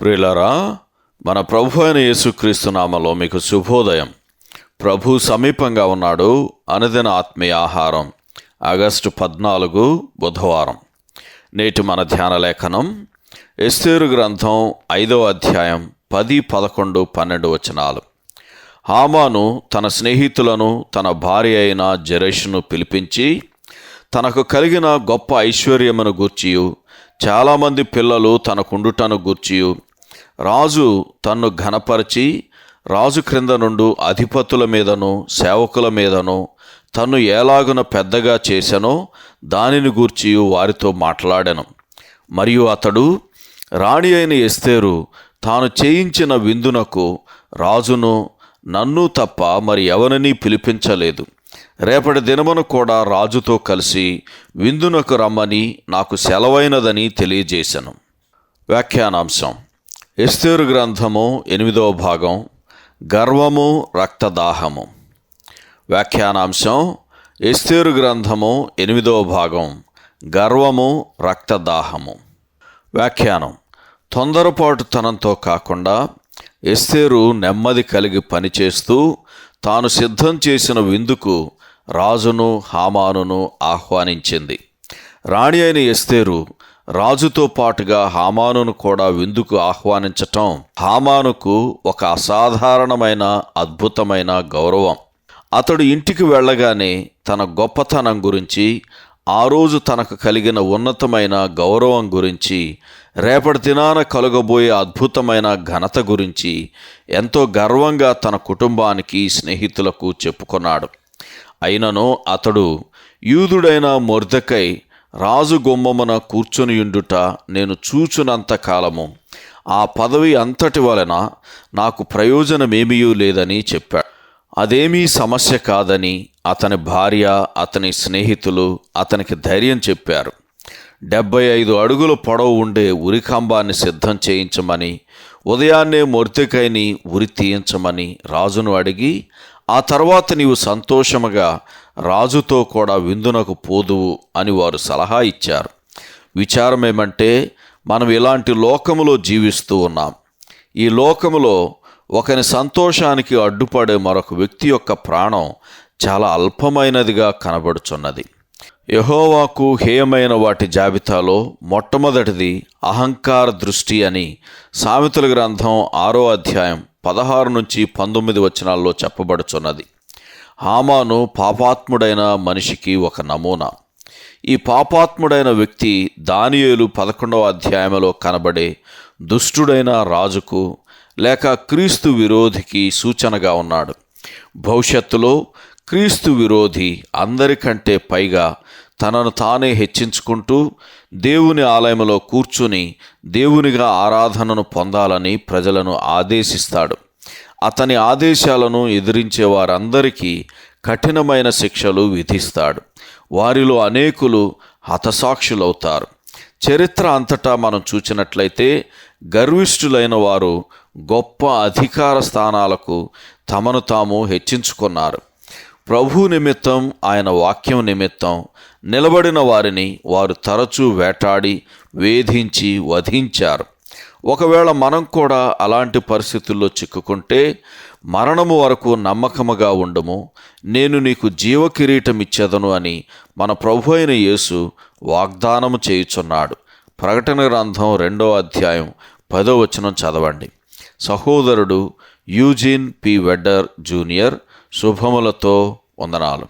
ప్రియులరా మన ప్రభు అయిన యేసుక్రీస్తు నామలో మీకు శుభోదయం. ప్రభు సమీపంగా ఉన్నాడు అనుదిన ఆత్మీయ ఆహారం ఆగస్టు పద్నాలుగు బుధవారం. నేటి మన ధ్యాన లేఖనం ఎస్తేరు గ్రంథం ఐదవ అధ్యాయం పది పదకొండు పన్నెండు వచనాలు. హామాను తన స్నేహితులను తన భార్య అయిన జరేష్ను పిలిపించి తనకు కలిగిన గొప్ప ఐశ్వర్యమును గూర్చియు చాలామంది పిల్లలు తనకుండుటను గూర్చియు రాజు తన్ను ఘనపరిచి రాజు క్రింద నుండు అధిపతుల మీదను సేవకుల మీదను తను ఏలాగున పెద్దగా చేశానో దానిని గూర్చియు వారితో మాట్లాడాను. మరియు అతడు రాణి అయిన ఎస్తేరు తాను చేయించిన విందునకు రాజును నన్ను తప్ప మరి ఎవరిని పిలిపించలేదు. రేపటి దినమును కూడా రాజుతో కలిసి విందునకు రమ్మని నాకు సెలవైనదని తెలియజేశాను వ్యాఖ్యానాంశం. ఎస్తేరు గ్రంథము ఎనిమిదవ భాగం. గర్వము రక్తదాహము. వ్యాఖ్యానాంశం. ఎస్తేరు గ్రంథము ఎనిమిదవ భాగం. గర్వము రక్తదాహము. వ్యాఖ్యానం. తొందరపాటుతనంతో కాకుండా ఎస్తేరు నెమ్మది కలిగి పనిచేస్తూ తాను సిద్ధం చేసిన విందుకు రాజును హామానును ఆహ్వానించింది. రాణి అయిన ఎస్తేరు రాజుతో పాటుగా హామానును కూడా విందుకు ఆహ్వానించటం హామానుకు ఒక అసాధారణమైన అద్భుతమైన గౌరవం. అతడు ఇంటికి వెళ్ళగానే తన గొప్పతనం గురించి ఆ రోజు తనకు కలిగిన ఉన్నతమైన గౌరవం గురించి రేపటి దినాన కలగబోయే అద్భుతమైన ఘనత గురించి ఎంతో గర్వంగా తన కుటుంబానికి స్నేహితులకు చెప్పుకున్నాడు. అయినను అతడు యూదుడైన మొర్దకై రాజు గుమ్మమున కూర్చొనియుండుట నేను చూచునంత కాలము. ఆ పదవి అంతటి వలన నాకు ప్రయోజనమేమీ లేదని చెప్పాడు అదేమీ సమస్య కాదని అతని భార్య అతని స్నేహితులు అతనికి ధైర్యం చెప్పారు. డెబ్బై ఐదు అడుగుల పొడవు ఉండే ఉరికంబాన్ని సిద్ధం చేయించమని ఉదయాన్నే మొర్తికైని ఉరి తీయించమని రాజును అడిగి ఆ తర్వాత నీవు సంతోషముగా రాజుతో కూడా విందునకు పోదువు అని వారు సలహా ఇచ్చారు. విచారమేమంటే మనం ఇలాంటి లోకములో జీవిస్తూ ఉన్నాం. ఈ లోకములో ఒకని సంతోషానికి అడ్డుపడే మరొక వ్యక్తి యొక్క ప్రాణం చాలా అల్పమైనదిగా కనబడుచున్నది. యహోవాకు హేయమైన వాటి జాబితాలో మొట్టమొదటిది అహంకార దృష్టి అని సామెతల గ్రంథం ఆరో అధ్యాయం పదహారు నుంచి పంతొమ్మిది వచనాల్లో చెప్పబడుచున్నది. హామాను పాపాత్ముడైన మనిషికి ఒక నమూనా. ఈ పాపాత్ముడైన వ్యక్తి దానియేలు పదకొండవ అధ్యాయంలో కనబడే దుష్టుడైన రాజుకు లేక క్రీస్తు విరోధికి సూచనగా ఉన్నాడు. భవిష్యత్తులో క్రీస్తు విరోధి అందరికంటే పైగా తనను తానే హెచ్చించుకుంటూ దేవుని ఆలయంలో కూర్చుని దేవునిగా ఆరాధనను పొందాలని ప్రజలను ఆదేశిస్తాడు. అతని ఆదేశాలను ఎదిరించే వారందరికీ కఠినమైన శిక్షలు విధిస్తాడు. వారిలో అనేకులు హతసాక్షులవుతారు. చరిత్ర అంతటా మనం చూచినట్లయితే గర్విష్ఠులైన వారు గొప్ప అధికార స్థానాలకు తమను తాము హెచ్చించుకున్నారు. ప్రభు నిమిత్తం ఆయన వాక్యం నిమిత్తం నిలబడిన వారిని వారు తరచూ వేటాడి వేధించి వధించారు. ఒకవేళ మనం కూడా అలాంటి పరిస్థితుల్లో చిక్కుకుంటే మరణము వరకు నమ్మకముగా ఉండము. నేను నీకు జీవ కిరీటం ఇచ్చేదను అని మన ప్రభు అయిన యేసు వాగ్దానము చేయుచున్నాడు. ప్రకటన గ్రంథం రెండో అధ్యాయం పదో వచనం చదవండి. సహోదరుడు యూజిన్ పి వెడ్డర్ జూనియర్ శుభములతో వందనాలు.